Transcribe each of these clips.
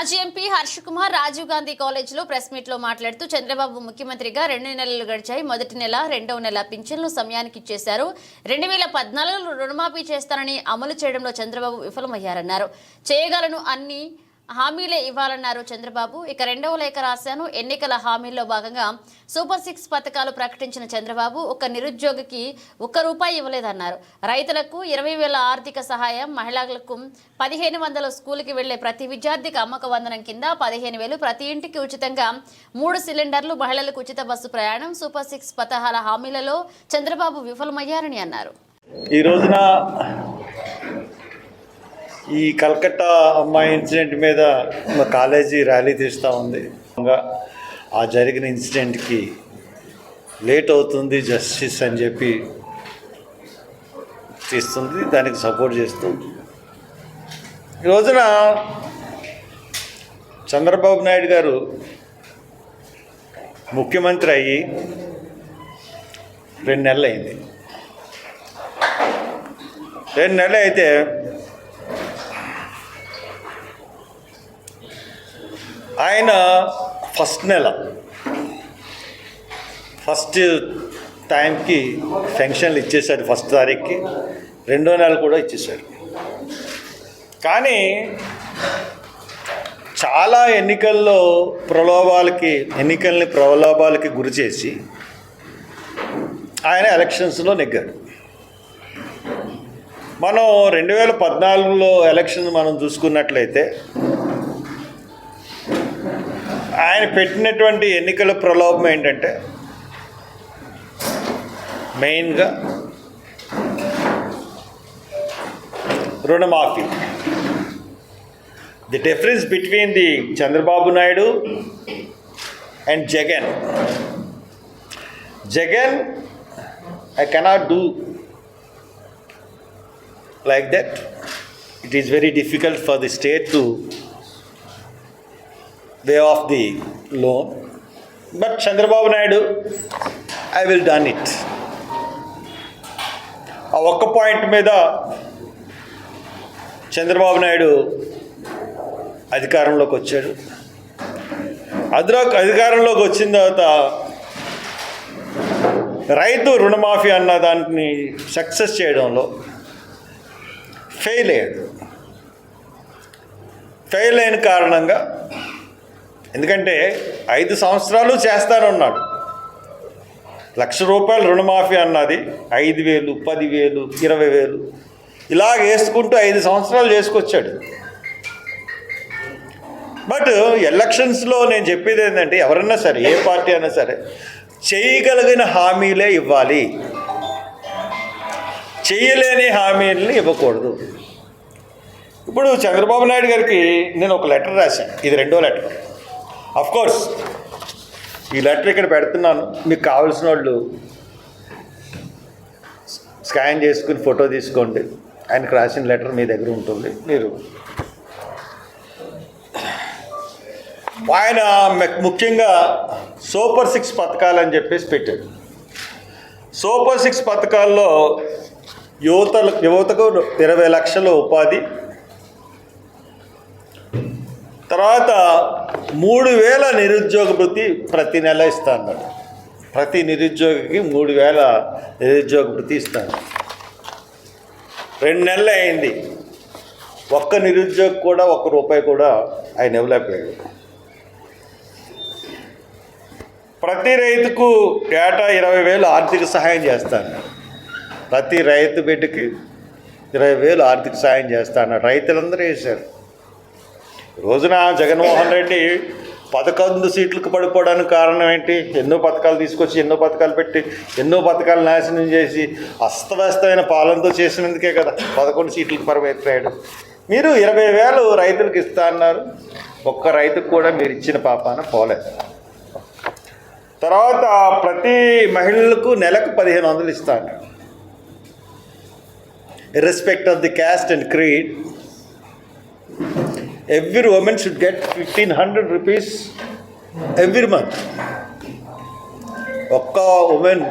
మాజీ ఎంపీ హర్ష్ కుమార్ రాజీవ్ గాంధీ కాలేజ్లో ప్రెస్ మీట్లో మాట్లాడుతూ చంద్రబాబు ముఖ్యమంత్రిగా రెండు నెలలు గడిచాయి. మొదటి నెల రెండవ నెల పింఛన్లు సమయానికి ఇచ్చేశారు. రెండు వేల పద్నాలుగులో రుణమాఫీ చేస్తానని అమలు చేయడంలో చంద్రబాబు విఫలమయ్యారన్నారు. చేయగలను అన్ని హామీలే ఇవ్వాలన్నారు చంద్రబాబు. ఇక రెండవ లేఖ రాశాను. ఎన్నికల హామీల్లో భాగంగా సూపర్ సిక్స్ పథకాలు ప్రకటించిన చంద్రబాబు ఒక నిరుద్యోగికి ఒక్క రూపాయి ఇవ్వలేదన్నారు. రైతులకు ఇరవై వేల ఆర్థిక సహాయం మహిళలకు పదిహేను వందల స్కూల్కి వెళ్ళే ప్రతి విద్యార్థికి అమ్మక వందనం కింద పదిహేను వేలు ప్రతి ఇంటికి ఉచితంగా మూడు సిలిండర్లు మహిళలకు ఉచిత బస్సు ప్రయాణం సూపర్ సిక్స్ పథకాల హామీలలో చంద్రబాబు విఫలమయ్యారని అన్నారు. ఈ రోజున ఈ కల్కట్టా అమ్మాయి ఇన్సిడెంట్ మీద మా కాలేజీ ర్యాలీ తీస్తూ ఉంది. ఆ జరిగిన ఇన్సిడెంట్కి లేట్ అవుతుంది జస్టిస్ అని చెప్పి తీస్తుంది దానికి సపోర్ట్ చేస్తుంది ఈ రోజున చంద్రబాబు నాయుడు గారు ముఖ్యమంత్రి అయ్యి రెండు నెలలు అయింది రెండు నెలలు అయితే ఆయన ఫస్ట్ నెల ఫస్ట్ టైంకి ఫెన్షన్లు ఇచ్చేశాడు ఫస్ట్ తారీఖుకి రెండో నెల కూడా ఇచ్చేశాడు. కానీ చాలా ఎన్నికల్లో ప్రలోభాలకి ఎన్నికల్ని ప్రలోభాలకి గురి చేసి ఆయన ఎలక్షన్స్లో నెగ్గాడు. మనం రెండు వేల పద్నాలుగులో ఎలక్షన్ మనం చూసుకున్నట్లయితే ఆయన పెట్టినటువంటి ఎన్నికల ప్రలోభం ఏంటంటే మెయిన్గా రుణమాఫీ. The difference between the Chandrababu Naidu and Jagan. Jagan I cannot do like that it is very difficult for the state to waive of the loan but Chandrababu Naidu I will done it. ఆ ఒక్క point మీద చంద్రబాబు నాయుడు అధికారంలోకి వచ్చాడు. అదిలో అధికారంలోకి వచ్చిన తర్వాత రైతు రుణమాఫీ అన్న దాన్ని సక్సెస్ చేయడంలో ఫెయిల్ అయ్యాడు. ఫెయిల్ అయిన కారణంగా ఎందుకంటే ఐదు సంవత్సరాలు చేస్తానన్నాడు. లక్ష రూపాయలు రుణమాఫీ అన్నది ఐదు వేలు పదివేలు ఇరవై వేలు. ఇలాగ వేసుకుంటూ ఐదు సంవత్సరాలు చేసుకొచ్చాడు. బట్ ఎలక్షన్స్లో నేను చెప్పేది ఏంటంటే ఎవరన్నా సరే ఏ పార్టీ అయినా సరే చేయగలిగిన హామీలే ఇవ్వాలి. చేయలేని హామీలని ఇవ్వకూడదు. ఇప్పుడు చంద్రబాబు నాయుడు గారికి నేను ఒక లెటర్ రాశాను. ఇది రెండో లెటర్. కోర్స్ ఈ లెటర్ ఇక్కడ పెడుతున్నాను. మీకు కావాల్సిన వాళ్ళు స్కాన్ చేసుకుని ఫోటో తీసుకోండి. ఆయనకు రాసిన లెటర్ మీ దగ్గర ఉంటుంది. మీరు ఆయన ముఖ్యంగా సూపర్ సిక్స్ పథకాలు అని చెప్పేసి పెట్టాడు సూపర్ సిక్స్ పథకాల్లో యువత యువతకు ఇరవై లక్షల ఉపాధి తర్వాత మూడు వేల నిరుద్యోగ వృత్తి ప్రతి నెల ఇస్తా అన్నాడు ప్రతి నిరుద్యోగికి మూడు వేల నిరుద్యోగ వృత్తి ఇస్తాను. రెండు నెలలు అయింది. ఒక్క నిరుద్యోగి కూడా ఒక్క రూపాయి కూడా ఆయన ఇవ్వలేకపోయాడు. ప్రతి రైతుకు ఏటా ఇరవై వేలు ఆర్థిక సహాయం చేస్తాను. ప్రతి రైతు బిడ్డకి ఇరవై వేలు ఆర్థిక సహాయం చేస్తాను. రైతులందరూ వేశారు. రోజున జగన్మోహన్ రెడ్డి పదకొండు సీట్లకు పడిపోవడానికి కారణం ఏంటి? ఎన్నో పథకాలు తీసుకొచ్చి ఎన్నో పథకాలు పెట్టి ఎన్నో పథకాలు నాశనం చేసి అస్తవ్యస్తమైన పాలనతో చేసినందుకే కదా పదకొండు సీట్లకు పరిమితయ్యాడు మీరు ఇరవై వేలు రైతులకు ఇస్తా అన్నారు. ఒక్క రైతుకు కూడా మీరు ఇచ్చిన పాపాన పోలేదు. తర్వాత ప్రతి మహిళలకు నెలకు పదిహేను వందలు ఇస్తా అన్నారు respect of the caste and creed every woman should get 1500 rupees every month. ఒక్క ఉమెన్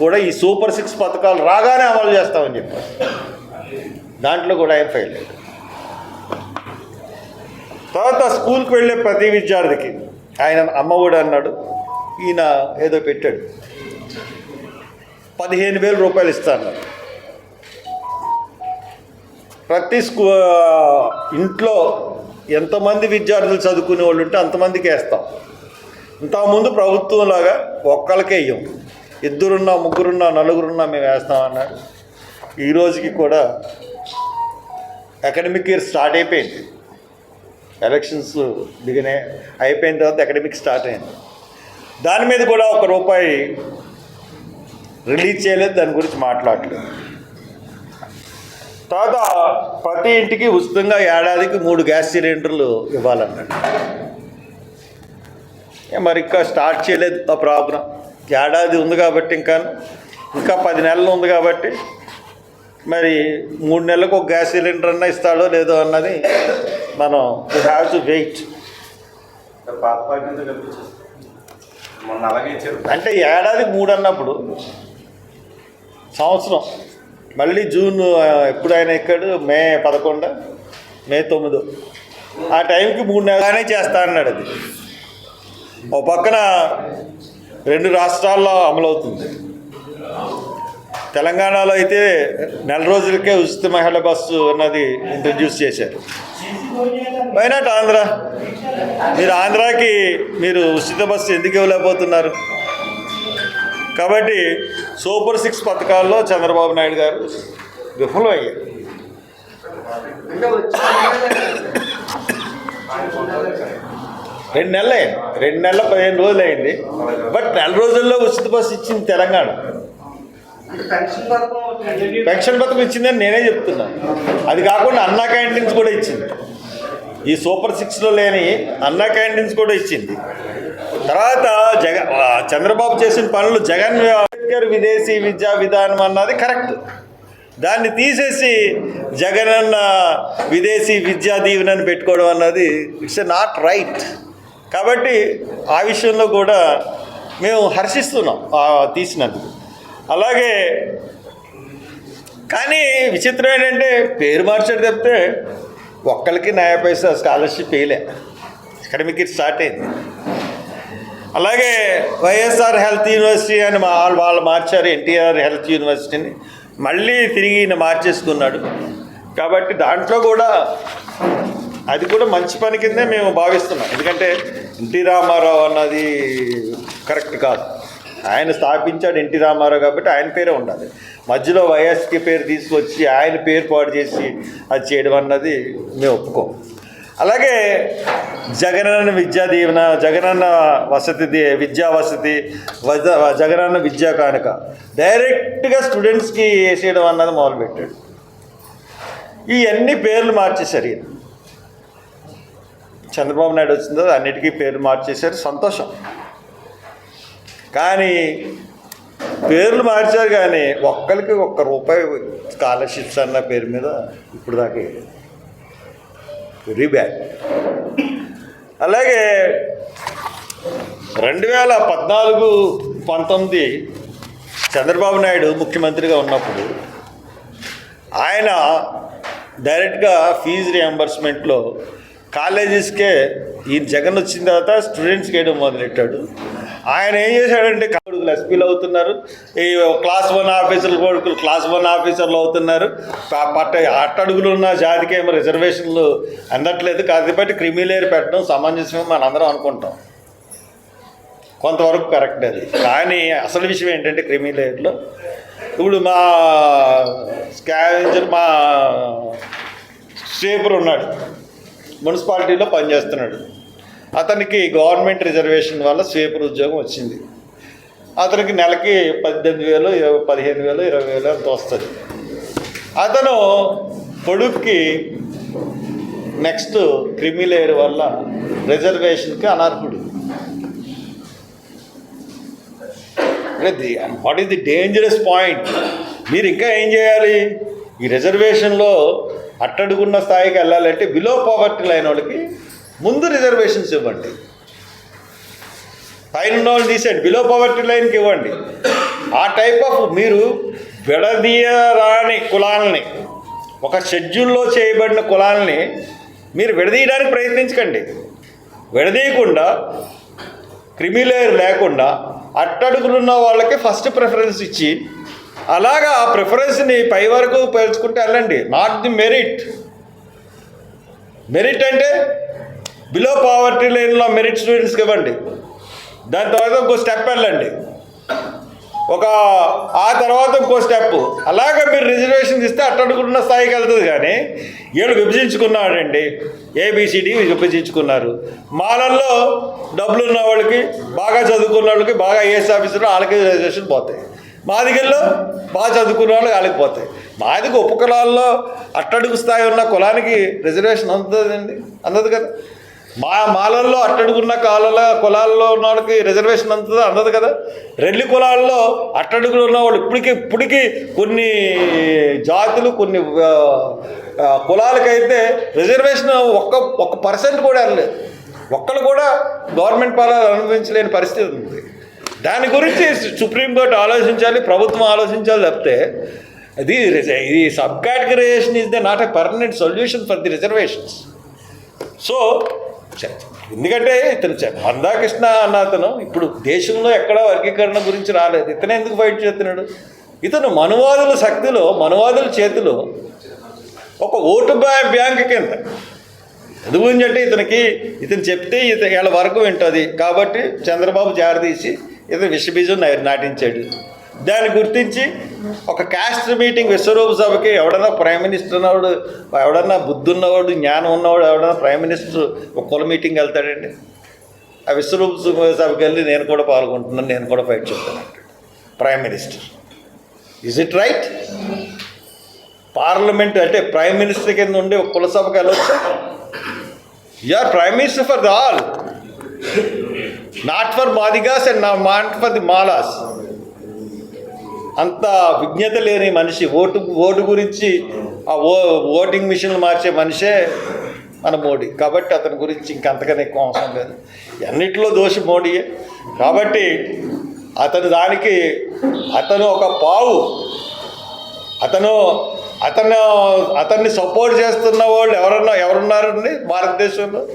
కూడా ఈ సూపర్ సిక్స్ పథకాలు రాగానే అమలు చేస్తామని చెప్పారు. దాంట్లో కూడా ఆయన ఫెయిల్ అయ్యారు తర్వాత స్కూల్కి వెళ్ళే ప్రతి విద్యార్థికి ఆయన అమ్మఒడు అన్నాడు ఈయన ఏదో పెట్టాడు. పదిహేను వేల రూపాయలు ఇస్తా అన్నాడు. ప్రతి స్కూ ఇంట్లో ఎంతమంది విద్యార్థులు చదువుకునే వాళ్ళు ఉంటే అంతమందికి వేస్తాం. ఇంతకుముందు ప్రభుత్వంలాగా ఒక్కళ్ళకే ఇయ్యం. ఇద్దరున్నా ముగ్గురున్నా నలుగురున్నా మేము వేస్తాం ఈ రోజుకి కూడా అకాడమిక్ ఇయర్ స్టార్ట్ అయిపోయింది. ఎలక్షన్స్ దిగినాయి అయిపోయిన తర్వాత అకాడమిక్ స్టార్ట్ అయింది. దాని మీద కూడా ఒక రూపాయి రిలీజ్ చేయలేదు దాని గురించి మాట్లాడలేదు. తర్వాత ప్రతి ఇంటికి ఉచితంగా ఏడాదికి మూడు గ్యాస్ సిలిండర్లు ఇవ్వాలన్నాడు. మరి ఇంకా స్టార్ట్ చేయలేదు ఆ ప్రాబ్లం. ఏడాది ఉంది కాబట్టి ఇంకా ఇంకా పది నెలలు ఉంది కాబట్టి మరి మూడు నెలలకు ఒక గ్యాస్ సిలిండర్ అన్న ఇస్తాడో లేదో అన్నది మనం వీ హ్యావ్ టు వెయిట్ అంటే ఏడాది మూడు అన్నప్పుడు సంవత్సరం మళ్ళీ జూన్ ఎప్పుడైనా ఎప్పుడు ఆయన ఎక్కాడు మే పదకొండు? మే తొమ్మిదో. ఆ టైంకి మూడు నెలలనే చేస్తా అన్నాడు అది. ఓ పక్కన రెండు రాష్ట్రాల్లో అమలవుతుంది. తెలంగాణలో అయితే నెల రోజులకే ఉచిత మహిళ బస్సు అన్నది ఇంట్రడ్యూస్ చేశారు. Why not Andhra? మీరు ఆంధ్రాకి మీరు ఉచిత బస్సు ఎందుకు ఇవ్వలేకపోతున్నారు? కాబట్టి సూపర్ సిక్స్ పథకాల్లో చంద్రబాబు నాయుడు గారు విఫలం అయ్యారు రెండు నెలలు అయింది రెండు నెలల పదిహేను రోజులు అయింది. బట్ నెల రోజుల్లో ఉచిత బస్సు ఇచ్చింది తెలంగాణ. పెన్షన్ పథకం ఇచ్చిందని నేనే చెప్తున్నాను అది కాకుండా అన్నా క్యాంటీన్స్ కూడా ఇచ్చింది. ఈ సూపర్ సిక్స్లో లేని అన్నా క్యాంటీన్స్ కూడా ఇచ్చింది. తర్వాత జగ చంద్రబాబు చేసిన పనులు జగన్ అంబేద్కర్ విదేశీ విద్యా విధానం అన్నది కరెక్ట్. దాన్ని తీసేసి జగన్ అన్న విదేశీ విద్యా దీవెనని పెట్టుకోవడం అన్నది ఇట్స్ నాట్ రైట్. కాబట్టి ఆ విషయంలో కూడా మేము హర్షిస్తున్నాం తీసినందుకు. అలాగే కానీ విచిత్రం ఏంటంటే పేరు మార్చాడు చెప్తే ఒక్కరికి న్యాయ పైసా స్కాలర్షిప్ వేయలే. అకాడమిక్ స్టార్ట్ అయింది. అలాగే వైఎస్ఆర్ హెల్త్ యూనివర్సిటీ అని మా వాళ్ళు వాళ్ళు మార్చారు ఎన్టీఆర్ హెల్త్ యూనివర్సిటీని. మళ్ళీ తిరిగి ఈయన మార్చేసుకున్నాడు. కాబట్టి దాంట్లో కూడా అది కూడా మంచి పని కిందే మేము భావిస్తున్నాం. ఎందుకంటే ఎన్టీ రామారావు అన్నది కరెక్ట్ కాదు. ఆయన స్థాపించాడు ఎన్టీ రామారావు కాబట్టి ఆయన పేరే ఉండాలి. మధ్యలో వైఎస్కి పేరు తీసుకొచ్చి ఆయన పేరు పాడు చేసి అది చేయడం అన్నది మేము ఒప్పుకోం. అలాగే జగనన్న విద్యా దీవెన జగనన్న వసతి దీ- విద్యా వసతి జగనన్న విద్యా కానుక. డైరెక్ట్గా స్టూడెంట్స్కి వేసేయడం అన్నది మొదలుపెట్టాడు. ఇవన్నీ పేర్లు మార్చేశారు ఈయన. చంద్రబాబు నాయుడు వచ్చిందో అన్నిటికీ పేర్లు మార్చేశారు. సంతోషం. కానీ పేర్లు మార్చారు కానీ ఒక్కరికి ఒక్క రూపాయి స్కాలర్షిప్స్ అన్న పేరు మీద ఇప్పుడు దాకా రీబ్యాక్. వెరీ బ్యాడ్ అలాగే రెండు వేల పద్నాలుగు పంతొమ్మిది చంద్రబాబు నాయుడు ముఖ్యమంత్రిగా ఉన్నప్పుడు ఆయన డైరెక్ట్గా ఫీజు రియంబర్స్మెంట్లో కాలేజెస్కే ఈ జగన్ వచ్చిన తర్వాత స్టూడెంట్స్కి వేయడం మొదలెట్టాడు. ఆయన ఏం చేశాడంటే కొడుకులు ఎస్పీలు అవుతున్నారు. ఈ క్లాస్ వన్ ఆఫీసర్లు కొడుకులు క్లాస్ వన్ ఆఫీసర్లు అవుతున్నారు. పట్ట అట్టడుగులు ఉన్న జాతికి ఏమో రిజర్వేషన్లు అందట్లేదు. కాబట్టి క్రిమిలేరు పెట్టడం సమంజసమే మనందరం అనుకుంటాం. కొంతవరకు కరెక్ట్ అది. కానీ అసలు విషయం ఏంటంటే క్రిమిలేయర్లో ఇప్పుడు మా స్కావెంజర్ మా స్వీపర్ ఉన్నాడు. మున్సిపాలిటీలో పనిచేస్తున్నాడు. అతనికి గవర్నమెంట్ రిజర్వేషన్ వల్ల స్వీపర్ ఉద్యోగం వచ్చింది. అతనికి నెలకి పద్దెనిమిది వేలు ఇరవై పదిహేను వేలు ఇరవై వేలు అంత వస్తుంది. అతను కొడుక్కి నెక్స్ట్ క్రిమిలేయర్ వల్ల రిజర్వేషన్కి అనర్హుడు. The what is the dangerous point? మీరు ఇంకా ఏం చేయాలి? ఈ రిజర్వేషన్లో అట్టడుగున్న స్థాయికి వెళ్ళాలంటే బిలో పావర్టీ లైన్ వాళ్ళకి ముందు రిజర్వేషన్స్ ఇవ్వండి. పైన ఉన్న వాళ్ళు తీసేయండి. బిలో పవర్టీ లైన్కి ఇవ్వండి. ఆ టైప్ ఆఫ్ మీరు విడదీయరాని కులాలని ఒక షెడ్యూల్లో చేయబడిన కులాలని మీరు విడదీయడానికి ప్రయత్నించకండి. విడదీయకుండా క్రిమిలేయర్ లేకుండా అట్టడుగులున్న వాళ్ళకి ఫస్ట్ ప్రిఫరెన్స్ ఇచ్చి అలాగా ఆ ప్రిఫరెన్స్ని పై వరకు పేర్చుకుంటే వెళ్ళండి. నాట్ ది మెరిట్ మెరిట్ అంటే బిలో పావర్టీ లైన్లో మెరిట్ స్టూడెంట్స్కి ఇవ్వండి. దాని తర్వాత ఇంకో స్టెప్ వెళ్ళండి. ఒక ఆ తర్వాత ఇంకో స్టెప్ అలాగే మీరు రిజర్వేషన్ ఇస్తే అట్టడుకున్న స్థాయికి వెళ్తుంది కానీ వీళ్ళు విభజించుకున్నాడండి. ఏబిసిడి విభజించుకున్నారు. మాలల్లో డబ్బులు ఉన్న వాళ్ళకి బాగా చదువుకున్న వాళ్ళకి బాగా ఏఎస్ ఆఫీసర్ వాళ్ళకి రిజర్వేషన్ పోతాయి. మాదిగల్లో బాగా చదువుకున్న వాళ్ళకి వాళ్ళకి పోతాయి. మాదిగ ఉపకులాల్లో అట్టడుగు స్థాయి ఉన్న కులానికి రిజర్వేషన్ అందుతుందండి అందదు కదా. మా మాలల్లో అట్టడుగున్న కాలంలో కులాల్లో ఉన్న వాళ్ళకి రిజర్వేషన్ అందుతుందా అందదు కదా. రెల్లి కులాల్లో అట్టడుగులు ఉన్న వాళ్ళు ఇప్పటికి ఇప్పటికీ కొన్ని జాతులు కొన్ని కులాలకైతే రిజర్వేషన్ ఒక్క ఒక్క పర్సెంట్ కూడా వెళ్ళలేదు ఒక్కరు కూడా గవర్నమెంట్ పాలన అనుభవించలేని పరిస్థితి ఉంది. దాని గురించి సుప్రీంకోర్టు ఆలోచించాలి ప్రభుత్వం ఆలోచించాలి తప్పితే ఇది ఇది sub categorisation is the not a permanent solution for the reservations so ఎందుకంటే ఇతను మందాకృష్ణ అన్న అతను ఇప్పుడు దేశంలో ఎక్కడా వర్గీకరణ గురించి రాలేదు. ఇతను ఎందుకు ఫైట్ చేస్తున్నాడు? ఇతను మనువాదుల శక్తిలో మనువాదుల చేతిలో ఒక ఓటు బ్యాంక్ కింద. ఎందుకు గురించి అంటే ఇతనికి ఇతను చెప్తే ఇత వీళ్ళ వరకు వింటుంది. కాబట్టి చంద్రబాబు జారదీసి ఇతను విషబీజం నాటించాడు. దాన్ని గుర్తించి ఒక క్యాస్ట్ మీటింగ్ విశ్వరూప సభకి ఎవడన్నా ప్రైమ్ మినిస్టర్ ఉన్నవాడు ఎవడన్నా బుద్ధి ఉన్నవాడు జ్ఞానం ఉన్నవాడు ఎవడన్నా ప్రైమ్ మినిస్టర్ ఒక కుల మీటింగ్ వెళ్తాడండి. ఆ విశ్వరూప సభకి వెళ్ళి నేను కూడా పాల్గొంటున్నాను నేను కూడా ఫైట్ చేస్తాను prime minister is it right parliament అంటే ప్రైమ్ మినిస్టర్ కింద ఉండి ఒక కుల సభకి వెళ్ళొచ్చా? You are prime minister for the all not for Madigas and not for the Malas అంత విజ్ఞత లేని మనిషి ఓటు ఓటు గురించి ఆ ఓ ఓటింగ్ మిషన్లు మార్చే మనిషే మన మోడీ. కాబట్టి అతని గురించి ఇంకంతకనే ఎక్కువ అవసరం లేదు. అన్నింటిలో దోషి మోడీయే. కాబట్టి అతను దానికి అతను ఒక పావు. అతను అతను అతన్ని సపోర్ట్ చేస్తున్న వాళ్ళు ఎవరన్నా ఎవరున్నారండి భారతదేశంలో?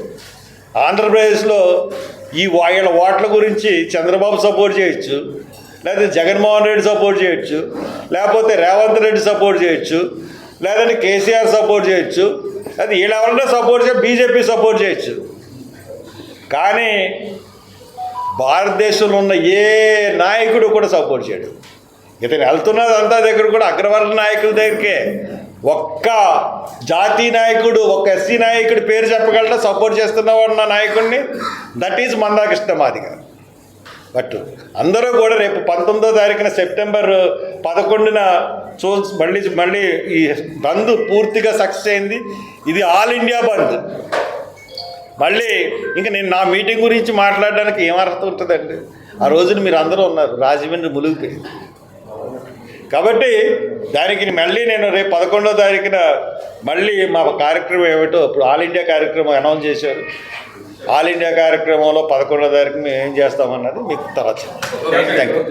ఆంధ్రప్రదేశ్లో ఈ వాళ్ళ ఓట్ల గురించి చంద్రబాబు సపోర్ట్ చేయొచ్చు. లేకపోతే జగన్మోహన్ రెడ్డి సపోర్ట్ చేయొచ్చు. లేకపోతే రేవంత్ రెడ్డి సపోర్ట్ చేయొచ్చు. లేదంటే కేసీఆర్ సపోర్ట్ చేయొచ్చు. అది వీళ్ళెవరన్నా సపోర్ట్ చేయ బీజేపీ సపోర్ట్ చేయొచ్చు. కానీ భారతదేశంలో ఉన్న ఏ నాయకుడు కూడా సపోర్ట్ చేయడు. ఇతను వెళ్తున్నది అంతా దగ్గర కూడా అగ్రవర్ణ నాయకుల దగ్గరికే. ఒక్క జాతీయ నాయకుడు ఒక ఎస్సీ నాయకుడి పేరు చెప్పగలరా సపోర్ట్ చేస్తున్నావు అన్న నాయకుడిని? దట్ ఈజ్ మందాకృష్ణ మాదిగారు బట్ అందరూ కూడా రేపు పంతొమ్మిదో తారీఖున సెప్టెంబర్ పదకొండున చూ మళ్ళీ మళ్ళీ ఈ బంద్ పూర్తిగా సక్సెస్ అయింది. ఇది ఆల్ ఇండియా బంద్. మళ్ళీ ఇంకా నేను నా మీటింగ్ గురించి మాట్లాడడానికి ఏం అర్హత ఉంటుందండి? ఆ రోజున మీరు అందరూ ఉన్నారు రాజమండ్రి ములుగుపోయింది కాబట్టి దానికి మళ్ళీ నేను రేపు పదకొండో తారీఖున మళ్ళీ మా కార్యక్రమం ఏమిటో ఇప్పుడు ఆల్ ఇండియా కార్యక్రమం అనౌన్స్ చేశారు. ఆల్ ఇండియా కార్యక్రమంలో పదకొండో తారీఖు మేము ఏం చేస్తామన్నది మీకు తర్వాత థ్యాంక్ యూ